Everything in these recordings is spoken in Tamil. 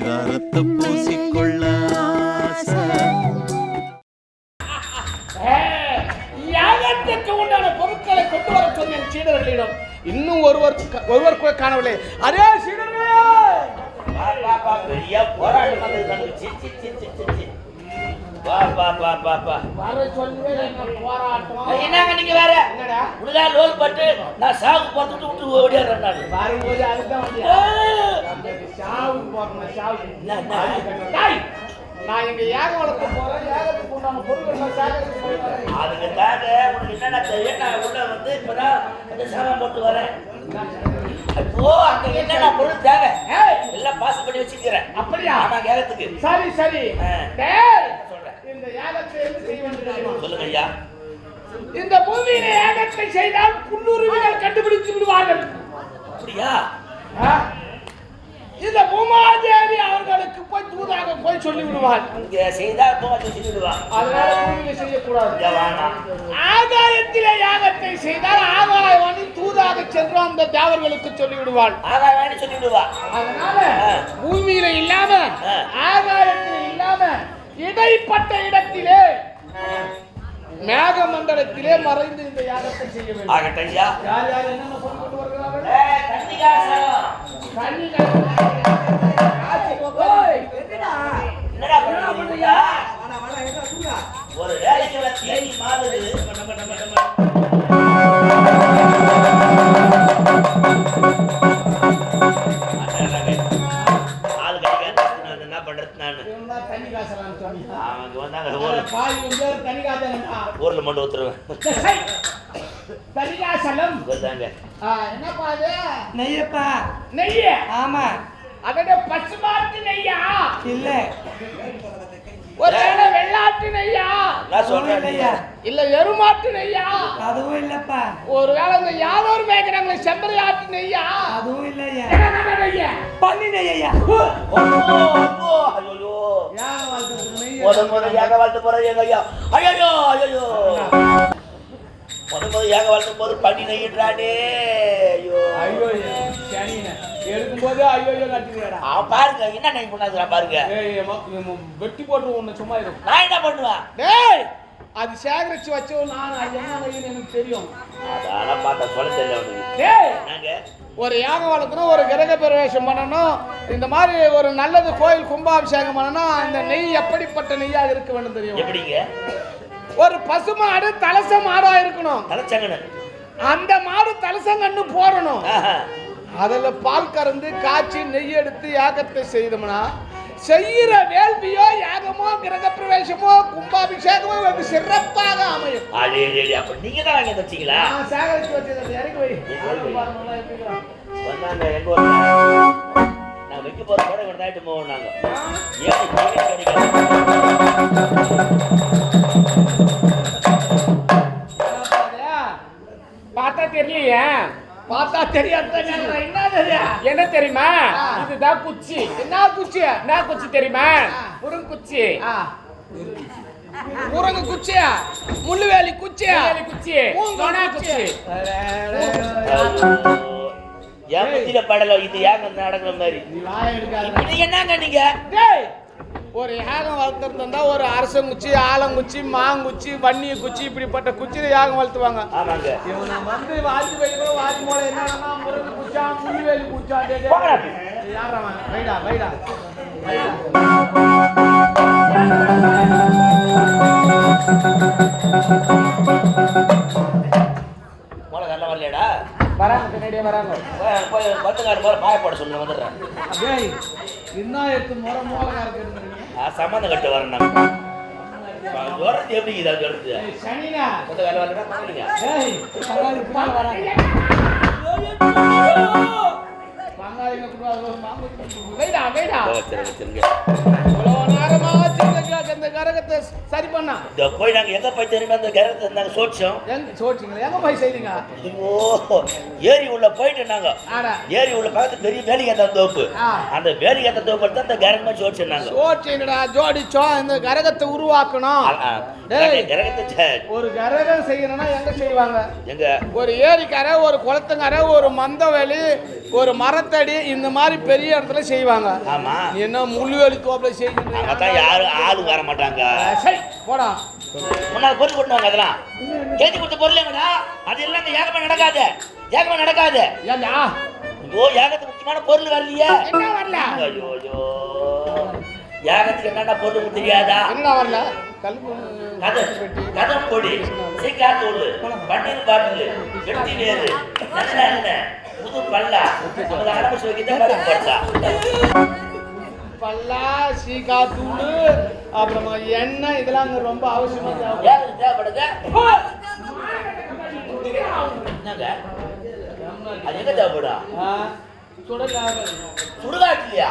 பரிதாரத்தை பூசிக்கொள்ள ஆசை. யாகத்துக்கு உண்டான பொருட்களை கொண்டு வர சொன்னேன் சீடர்களிடம் இன்னும் ஒருவர் ஒருவர் கூட காணவில்லை. அரே சீடர்களே! போராட்டம் வா, வா, வா, வா, வா. வர சொல்லவே என்ன போராட்டம். என்னங்க நீங்க வேற? என்னடா? உனக்கா லோல் பட்டு நான் சாகு போட்டு விட்டு ஓடிடுறேன் நான். வரும்போது அதுதான் என்ன? டேய், நான் இங்க யாகம் வளர்க்க போறேன் யாகத்துக்கு உண்டான பொருட்கள் சேகரித்து கொண்டு வரேன். அதுக்காக உனக்கு என்னென்ன தெரியும் நான் உள்ள வந்து இப்பதான் வந்து சாமான் போட்டு வரேன். ஓ அங்க என்னென்ன பொருள் தேவை? எல்லாம் பாஸ் பண்ணி வச்சிருக்கிறேன். அப்படியா? ஆமா கேரத்துக்கு. சரி சரி. இந்த யாகத்தை? சொல்லுங்க ஐயா. இந்த பூமியில யாகத்தை செய்தால் புல்லுருவிகள் கண்டுபிடித்து விடுவார்கள். அப்படியா? இந்த பூமாதேவி அவர்களுக்கு போய் தூதாக போய் சொல்லி விடுவாள். இங்க செய்தா போக சொல்லிடுவான் அதனால பூமியில செய்யக்கூடாது. ஆகாயத்திலே யாகத்தை செய்தால் ஆகாயவாணி தூதாக சென்று அந்த தேவர்களுக்கு சொல்லி விடுவாள். ஆகா வேணி சொல்லிடுவா அதனால. பூமியில இல்லாம. ஆகாயத்திலே இல்லாம இடைப்பட்ட இடத்திலே மேக மண்டலத்திலே மறைந்து இந்த யாகத்தை செய்ய வேண்டும். ஆகட்டும் ஐயா. யார் என்னென்ன பொருள் கொண்டு வருகிறார்கள்? ஒரு வேலைக்கு வர தேடி மாறுது. ஊர்ல மண்டு ஊத்துருவேன் சை. தண்ணி காசலம். வந்தாங்க ஆ, என்னப்பா அது? நெய்யப்பா நெய்யி. ஆமா அதோட பசுமாட்டு நெய்யா? இல்ல ஒருவேளை வெள்ளாட்டு நெய்யா? நான் சொல்றேன் இல்ல எருமாட்டு நெய்யா? அதுவும் இல்லப்பா ஒருவேளை இந்த யாதவர் மேய்க்கிறாங்களே செம்பரி ஆட்டு நெய்யா? அதுவும் இல்லையா என்னென்ன நெய்யா? பண்ணி நெய்யா ஐயோ ஐயோ யாகம் வளர்க்கறதுக்கு நெய்யா? முத முத ஏக வாழ்த்து போறது எங்க ஐயா ஐயோ ஐயோ முத முத ஏக வாழ்த்து போது பண்ணி நெய்யிடுறானே ஐயோ ஐயோ. எடுக்கும்போதே ஐயோ. அவன் பாருங்க என்ன நெய் பண்ணாதுடா பாருங்க வெட்டி போட்டு உன்னை சும்மா இருக்கும் நான் என்ன பண்ணுவேன் டேய் அது சேகரிச்சு வச்சோ நான் எனக்கு தெரியும் அதெல்லாம் பார்த்தா சொல்ல தெரியல ஒரு யாகம் வளர்க்கணும் ஒரு கிரக பிரவேசம் பண்ணணும். இந்த மாதிரி ஒரு நல்லது கோயில் கும்பாபிஷேகம் பண்ணணும் அந்த நெய் எப்படிப்பட்ட நெய்யாக இருக்க வேண்டும் தெரியும்? எப்படிங்க? ஒரு பசு மாடு தலச மாடா இருக்கணும். அந்த மாடு தலசங்கன்னு போடணும். அதுல பால் கறந்து காய்ச்சி நெய் எடுத்து யாகத்தை செய்தோம்னா செய்யற வேள்வியோ யாகமோ கிரக பிரவேசமோ கும்பாபிஷேகமோ வெகு சிறப்பாக அமையும். அடே, அப்ப நீங்க தான் வாங்கி வச்சீங்களா? சேகரிச்சு வச்சதை இறக்கி வை வந்தாங்க எங்க நான் வைக்க போற கூட தான் போவோம் நாங்க. ஏன் கேள்வி கிடைக்காது பார்த்தா தெரியலையே. பார்த்தா தெரியாத என்ன தெரியும்? என்ன தெரியுமா? இதுதான் குச்சி. என்ன குச்சி? என்ன குச்சி தெரியுமா? முருங்க குச்சி. முருங்க குச்சியா? முள்ளுவேலி குச்சியா? குச்சி. குச்சி. என் புத்தியில படல இது ஏங்க நடக்கிற மாதிரி. இது என்னங்க நீங்க? டேய் ஒரு யாகம் வளர்த்துருந்தா ஒரு அரசங்குச்சி ஆலங்குச்சி மாங்குச்சி வன்னிய குச்சி இப்படிப்பட்ட குச்சியில யாகம் வளர்த்துவாங்க இவனை வந்து வாத்தி வைக்கிறோம் வாத்தி மூலம் என்னன்னா முருங்க குச்சா முள்ளுவேலி குச்சா டேய், டேய். போங்கடா. யாரா அவன்? வைடா வைடா மொளகா நல்லா வரலையாடா வராங்க பின்னாடியே வராங்க. போய் போய் பத்துக்கார போல பாய போட சொல்லு வந்துடுறேன். டேய் என்ன எடுத்து முறை மூலகா இருக்குன்றீங்க நான் சம்மந்தம் கட்டு வரேன் நான். வரது எப்படி இதா டேய், சனினா. மொத்த வேலை வரலடா பண்ணுங்க டேய் பங்காளி பின்னாடி வராங்க. பங்காளிங்க கூட வச்சிருங்க. இவ்வளவு நேரமா இந்த கரகத்தை சரி பண்ணா. இந்த போய் நாங்க எங்க போய் தெரியுமா அந்த கிரகத்தை நாங்க சோடிச்சோம் எங்க சோச்சிங்களா எங்க போய் செய்றீங்க ஐயோ ஏரி உள்ள போயிட்டு நாங்க. ஏரி உள்ள பக்கத்து பெரிய வேலிகேத்த தோப்பு. அந்த வேலிகேத்த தோப்பு தான் இந்த கிரகமா சோடிச்சோம் நாங்க. சோச்சிங்கடா ஜோடிச்சோம் இந்த கரகத்தை உருவாக்கணும். ஒரு கரகம் செய்யணும்னா எங்க செய்வாங்க? எங்க? ஒரு ஏரிக்கரை ஒரு குளத்துங்கரை ஒரு மந்தவெளி ஒரு மரத்தடி இந்த மாதிரி பெரிய இடத்துல செய்வாங்க. ஆமா. என்ன முள்ளுவேலி தோப்புல செய்யுங்க யாரும் ஆளு வர மாட்டாங்க. சரி போடா. முன்னாள் பொருள் கொண்டு வாங்க அதெல்லாம். கேட்டு கொடுத்த பொருள் எங்கடா? அது எல்லாம் ஏகமா நடக்காது. ஏகமா நடக்காது. ஏண்டா? ஐயோ ஏகத்துக்கு முக்கியமான பொருள் வரலையே. என்ன வரல? ஐயோ ஐயோ. யாகத்துக்கு என்னென்ன பொருள் தெரியாதா என்னடா வரல கல்பு கதை கதை பொடி சீக்காத்தூள் பன்னீர் பாட்டில் வெட்டி வேறு எண்ணெய் புது பல்லா அவங்க ஆரம்பிச்சு வைக்கிட்ட மாதிரி போட்டா பல்லா சீக்கா தூள் அப்புறமா எண்ணெய் இதெல்லாம் அங்க ரொம்ப அவசியமா தேவைப்படுது. என்னங்க? அது எங்க தேவைப்படும்? ஆ, சுடலாக சுடுகாட்டுலையா?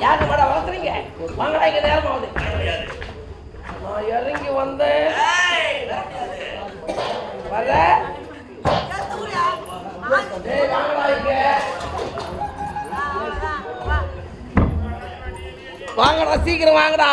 யாருக்கு மேடா வளர்த்துறீங்க வாங்கடா இங்கே நேரம் ஆகுது நான் இறங்கி வந்தேன் வர. வாங்கடா சீக்கிரம் வாங்கடா.